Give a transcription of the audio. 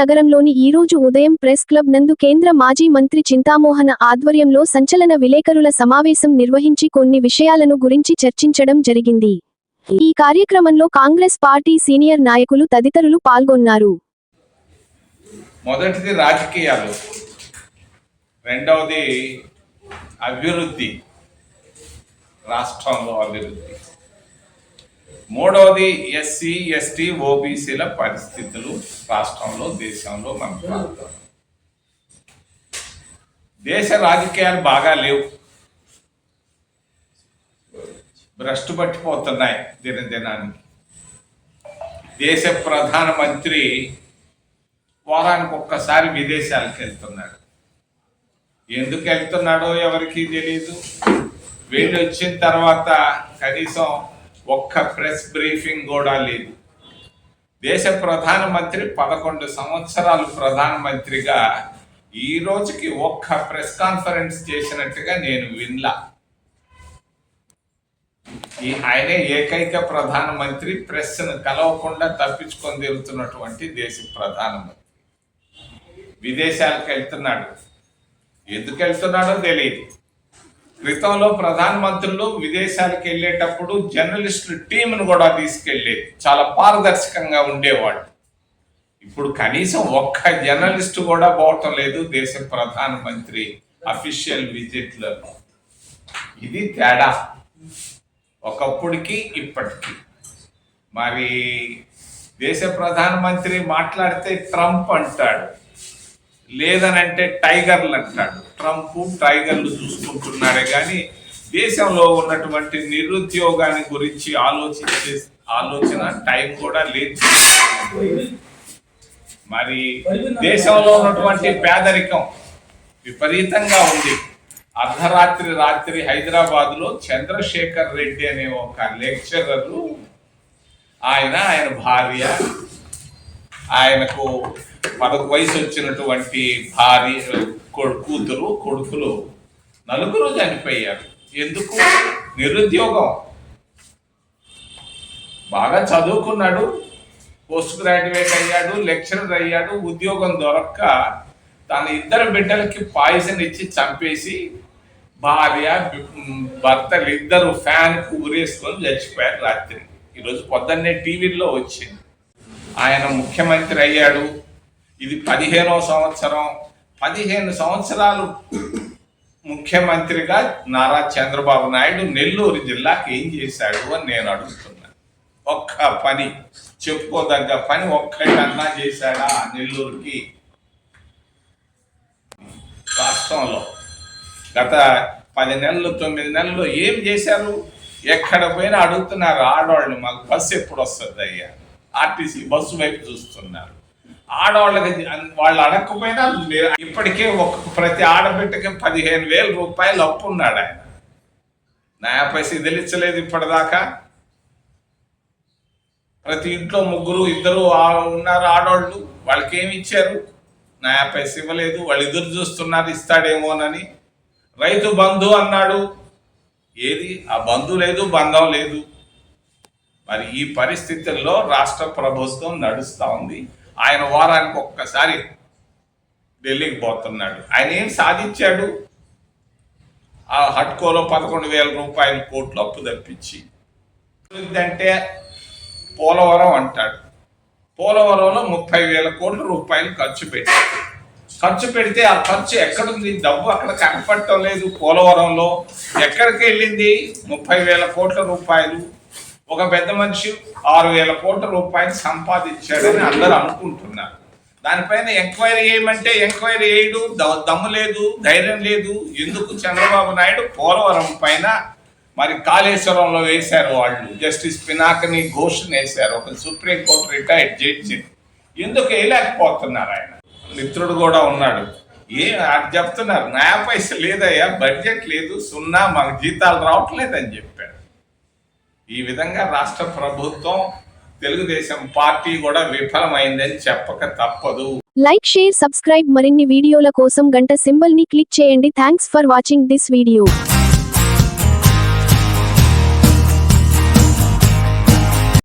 నగరంలోని ఈరోజు ఉదయం ప్రెస్ క్లబ్ నందు కేంద్ర మాజీ మంత్రి చింతామోహన ఆధ్వర్యంలో సంచలన విలేకరుల సమావేశం నిర్వహించి కొన్ని విషయాలను గురించి చర్చించడం జరిగింది. ఈ కార్యక్రమంలో కాంగ్రెస్ పార్టీ సీనియర్ నాయకులు తదితరులు పాల్గొన్నారు. మొదటిది రాజకీయాలు. రెండవది అభివృద్ధి. రాష్ట్రంలో అభివృద్ధి. మూడవది ఎస్సీ ఎస్టీ ఓబీసీల పరిస్థితులు రాష్ట్రంలో దేశంలో మన ప్రాంతం దేశ రాజకీయాలు బాగా లేవు. భ్రష్టు పట్టిపోతున్నాయి దినదినానికి. దేశ ప్రధానమంత్రి వారానికి ఒక్కసారి విదేశాలకు వెళ్తున్నాడు. ఎందుకు వెళ్తున్నాడో ఎవరికి తెలియదు వెళ్ళి వచ్చిన తర్వాత కనీసం ఒక్క ప్రెస్ బ్రీఫింగ్ కూడా లేదు. దేశ ప్రధానమంత్రి పదకొండు సంవత్సరాలు ప్రధానమంత్రిగా ఈ రోజుకి ఒక్క ప్రెస్ కాన్ఫరెన్స్ చేసినట్టుగా నేను విన్లా ఈ ఆయనే ఏకైక ప్రధానమంత్రి ప్రెస్ను కలవకుండా తప్పించుకొని తిరుగుతున్నటువంటి దేశ ప్రధానమంత్రి. విదేశాలకు వెళ్తున్నాడు. ఎందుకు వెళ్తున్నాడో తెలియదు క్రితంలో ప్రధానమంత్రులు విదేశాలకు వెళ్ళేటప్పుడు జర్నలిస్టుల టీంను కూడా తీసుకెళ్ళేది చాలా పారదర్శకంగా ఉండేవాళ్ళు. ఇప్పుడు కనీసం ఒక్క జర్నలిస్ట్ కూడా పోవటం లేదు దేశ ప్రధానమంత్రి అఫీషియల్ విజిట్లను. ఇది తేడా. ఒకప్పుడికి ఇప్పటికి. మరి దేశ ప్రధానమంత్రి మాట్లాడితే ట్రంప్ అంటాడు. లేదనంటే టైగర్లు అంటాడు. ట్రంప్ టైగర్లు చూసుకుంటున్నాడే కానీ దేశంలో ఉన్నటువంటి నిరుద్యోగాన్ని గురించి ఆలోచించే ఆలోచన టైం కూడా లేదు. మరి దేశంలో ఉన్నటువంటి పేదరికం విపరీతంగా ఉంది. అర్ధరాత్రి రాత్రి హైదరాబాద్లో చంద్రశేఖర్ రెడ్డి అనే ఒక లెక్చరరు ఆయన ఆయన భార్య ఆయనకు పదకు వయసు వచ్చినటువంటి భార్య కొడు- కూతురు కొడుకులు నలుగురు చనిపోయారు. ఎందుకు? నిరుద్యోగం. బాగా చదువుకున్నాడు పోస్ట్ గ్రాడ్యుయేట్ అయ్యాడు లెక్చరర్ అయ్యాడు ఉద్యోగం దొరక్క తన ఇద్దరు బిడ్డలకి పాయిజన్ ఇచ్చి చంపేసి భార్య భర్తలు ఇద్దరు ఫ్యాన్కు ఊరేసుకొని చచ్చిపోయారు రాత్రి. ఈరోజు పొద్దున్నే టీవీలో వచ్చింది. ఆయన ముఖ్యమంత్రి అయ్యాడు. ఇది పదిహేనో సంవత్సరం. పదిహేను సంవత్సరాలు ముఖ్యమంత్రిగా నారా చంద్రబాబు నాయుడు నెల్లూరు జిల్లాకి ఏం చేశాడు అని నేను అడుగుతున్నా. ఒక్క పని చెప్పుకోదగ్గ పని ఒక్కటన్నా చేశాడా నెల్లూరుకి? రాష్ట్రంలో గత పది నెలలు తొమ్మిది నెలలు ఏం చేశారు? ఎక్కడ పోయినా అడుగుతున్నారు ఆడవాళ్ళు మాకు బస్సు ఎప్పుడు వస్తుంది అయ్యా ఆర్టీసీ బస్సు వైపు చూస్తున్నారు. ఆడవాళ్ళకి వాళ్ళు అడగకపోయినా ఇప్పటికే ఒక ప్రతి ఆడబిడ్డకి పదిహేను వేల రూపాయలు అప్పు ఉన్నాడు ఆయన. నా పైసి తెలియచ్చలేదు ఇప్పటిదాకా. ప్రతి ఇంట్లో ముగ్గురు ఇద్దరు ఉన్నారు ఆడవాళ్ళు వాళ్ళకి ఏమి ఇచ్చారు? నా పైస ఇవ్వలేదు వాళ్ళు ఎదురు చూస్తున్నారు ఇస్తాడేమోనని. రైతు బంధు అన్నాడు. ఏది? ఆ బంధు లేదు బంధం లేదు. మరి ఈ పరిస్థితుల్లో రాష్ట్ర ప్రభుత్వం నడుస్తూ ఉంది. ఆయన వారానికి ఒక్కసారి ఢిల్లీకి పోతున్నాడు. ఆయన ఏం సాధించాడు? ఆ హట్కోలో పదకొండు వేల రూపాయల కోట్లు అప్పు తప్పించి. అంటే పోలవరం అంటాడు. పోలవరంలో ముప్పై వేల కోట్ల రూపాయలు ఖర్చు పెట్టాడు ఖర్చు పెడితే ఆ ఖర్చు ఎక్కడుంది? డబ్బు అక్కడ కనపడటం లేదు. పోలవరంలో ఎక్కడికి వెళ్ళింది? ముప్పై వేల కోట్ల రూపాయలు. ఒక పెద్ద మనిషి ఆరు వేల కోట్ల రూపాయలు సంపాదించాడని అందరూ అనుకుంటున్నారు. దానిపైన ఎంక్వైరీ చేయమంటే ఎంక్వైరీ చేయడు దమ్ము లేదు ధైర్యం లేదు. ఎందుకు చంద్రబాబు నాయుడు పోలవరం పైన మరి కాళేశ్వరంలో వేశారు వాళ్ళు? జస్టిస్ పినాకని ఘోషణ వేశారు. ఒక సుప్రీంకోర్టు రిటైర్డ్ జడ్జి. ఎందుకు వేయలేకపోతున్నారు ఆయన? మిత్రుడు కూడా ఉన్నాడు. ఏ చెప్తున్నారు? నా పైస లేదయ్యా బడ్జెట్ లేదు సున్నా మాకు జీతాలు రావట్లేదని చెప్పి. ఈ విధంగా రాష్ట్ర ప్రభుత్వం తెలుగుదేశం పార్టీ కూడా విఫలమైందని చెప్పక తప్పదు. లైక్ షేర్ సబ్స్క్రైబ్ మరిన్ని వీడియోల కోసం గంట సింబల్ని క్లిక్ చేయండి. Thanks for watching this video.